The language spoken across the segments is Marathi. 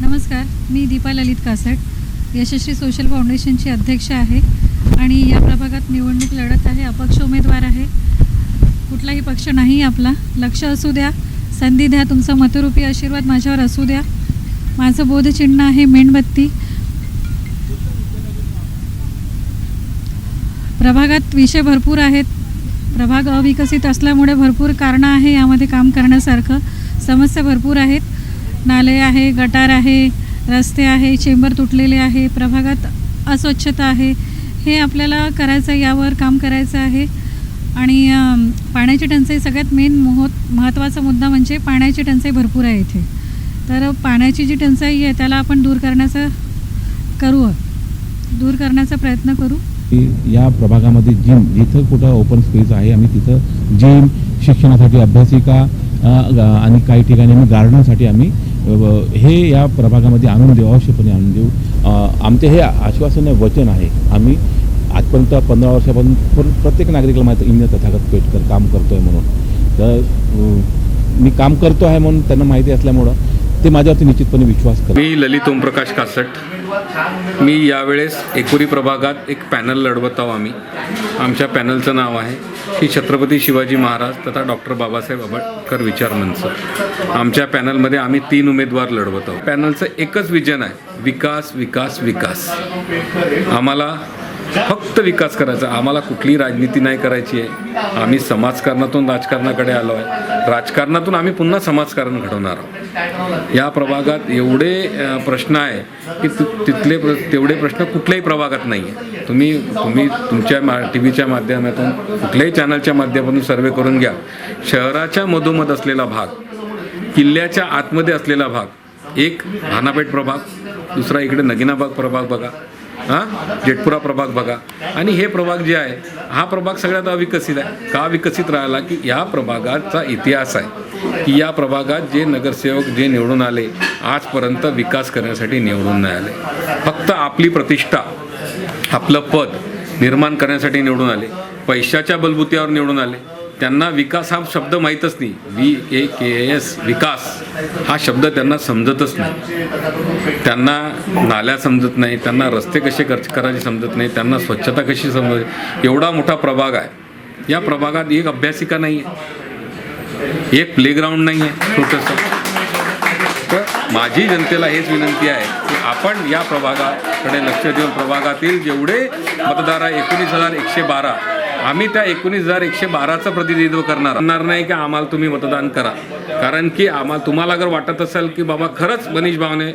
नमस्कार मी दीपा ललित कासट यशस्वी सोशल फाउंडेशनची अध्यक्ष आहे आणि या प्रभागात निवडणूक लढत आहे अपक्ष उमेदवार आहे. कुठलाही पक्ष नाही आपला. लक्ष असू द्या संधी द्या तुमचा मतरूपी आशीर्वाद माझ्यावर असू द्या. माझं बोधचिन्ह आहे मेणबत्ती. प्रभागात विषय भरपूर आहेत. प्रभाग अविकसित असल्यामुळे भरपूर कारणं आहे यामध्ये काम करण्यासारखं. समस्या भरपूर आहेत. नाले आहे गटार आहे रस्ते आहे चेंबर तुटलेले आहे प्रभागात अस्वच्छता आहे. हे आपल्याला करायचं यावर काम करायचं आहे. आणि पाण्याची टंचाई सगळ्यात मेन मोहत महत्त्वाचा मुद्दा म्हणजे पाण्याची टंचाई भरपूर आहे इथे. तर पाण्याची जी टंचाई आहे त्याला आपण दूर करण्याचा करू दूर करण्याचा प्रयत्न करू. या प्रभागामध्ये जिम जिथं कुठं ओपन स्पेस आहे आम्ही तिथं जिम शिक्षणासाठी अभ्यासिका आणि काही ठिकाणी आम्ही गार्डनसाठी आम्ही हे या प्रभागामध्ये आणून देऊ अवश्यपणे आणून देऊ. आमचे हे आश्वासन वचन आहे. आम्ही आजपर्यंत पंधरा वर्षापासून प्रत्येक नागरिकाला माहिती आहे, तथागत पेटकर काम करतो आहे म्हणून. तर मी काम करतो आहे म्हणून त्यांना माहिती असल्यामुळं ते माझ्यावरती निश्चितपणे विश्वास करतात. मी ललित ओमप्रकाश कासट. मी यावेळेस एकुरी प्रभागात एक पॅनल लढवत आहो आम्ही. आमच्या पॅनलचं नाव आहे की छत्रपती शिवाजी महाराज तथा डॉक्टर बाबासाहेब आंबेडकर विचार मंच. आमच्या पॅनलमध्ये आम्ही तीन उमेदवार लढवत आहोत. पॅनलचं एकच विजन आहे विकास विकास विकास. आम्हाला फक्त विकास करायचा. आम्हाला कुठली राजनीती नाही करायची आहे. आम्ही समाजकारणातून राजकारणाकडे आलो आहे. राजकारणातून आम्ही पुन्हा समाजकारण घडवणार आहोत. या प्रभागात एवढे प्रश्न आहे की तिथले प्र तेवढे प्रश्न कुठल्याही प्रभागात नाही आहे तुम्ही तुम्ही तुमच्या मा टी व्हीच्या माध्यमातून कुठल्याही चॅनलच्या माध्यमातून सर्वे करून घ्या. शहराच्या मधोमध असलेला भाग किल्ल्याच्या आतमध्ये असलेला भाग एक हानापेठ प्रभाग दुसरा इकडे नगिनाबाग प्रभाग बघा. हां? जेटपुरा प्रभाग बघा. आणि हे प्रभाग जे आहे हा प्रभाग सगळ्यात अविकसित आहे. का विकसित राहिला? की या प्रभागाचा इतिहास आहे. की या प्रभागात जे नगरसेवक जे निवडून आले आजपर्यंत विकास करण्यासाठी निवडून नाही आले. फक्त आपली प्रतिष्ठा आपलं पद निर्माण करण्यासाठी निवडून आले. पैशाच्या बलबुत्यावर निवडून आले. त्यांना विकास हा शब्द माहीतच नाही. व्ही ए के एस विकास हा शब्द त्यांना समजतच नाही. त्यांना नाल्या समजत नाही त्यांना रस्ते कसे कर करायचे समजत नाही त्यांना स्वच्छता कशी समजत एवढा मोठा प्रभाग आहे. या प्रभागात एक अभ्यासिका नाही आहे एक प्लेग्राऊंड नाही आहे छोटंसं. तर माझी जनतेला हेच विनंती आहे की आपण या प्रभागाकडे लक्ष देऊन प्रभागातील जेवढे मतदार आहे एकोणीस हजार एकशे बारा आम्ही त्या एकोणीस हजार एकशे बाराचं प्रतिनिधित्व करणार करणार नाही की आम्हाला तुम्ही मतदान करा. कारण की आम्हाला तुम्हाला अगर वाटत असेल की बाबा खरंच मनीष भावने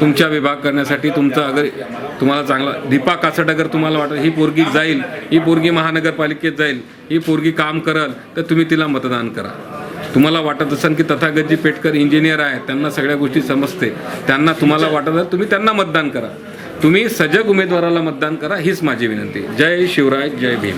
तुमच्या विभाग करण्यासाठी तुमचं अगर तुम्हाला चांगला दीपा कासट अगर तुम्हाला वाटत ही पोरगी जाईल ही पोरगी महानगरपालिकेत जाईल ही पोरगी काम करल तर तुम्ही तिला मतदान करा. तुम्हाला वाटत असेल की तथागतजी पेटकर इंजिनियर आहे त्यांना सगळ्या गोष्टी समजते. त्यांना तुम्हाला वाटत असेल तुम्ही त्यांना मतदान करा. तुम्ही सजग उमेदवाराला मतदान करा हीच माझी विनंती. जय शिवराय जय भीम.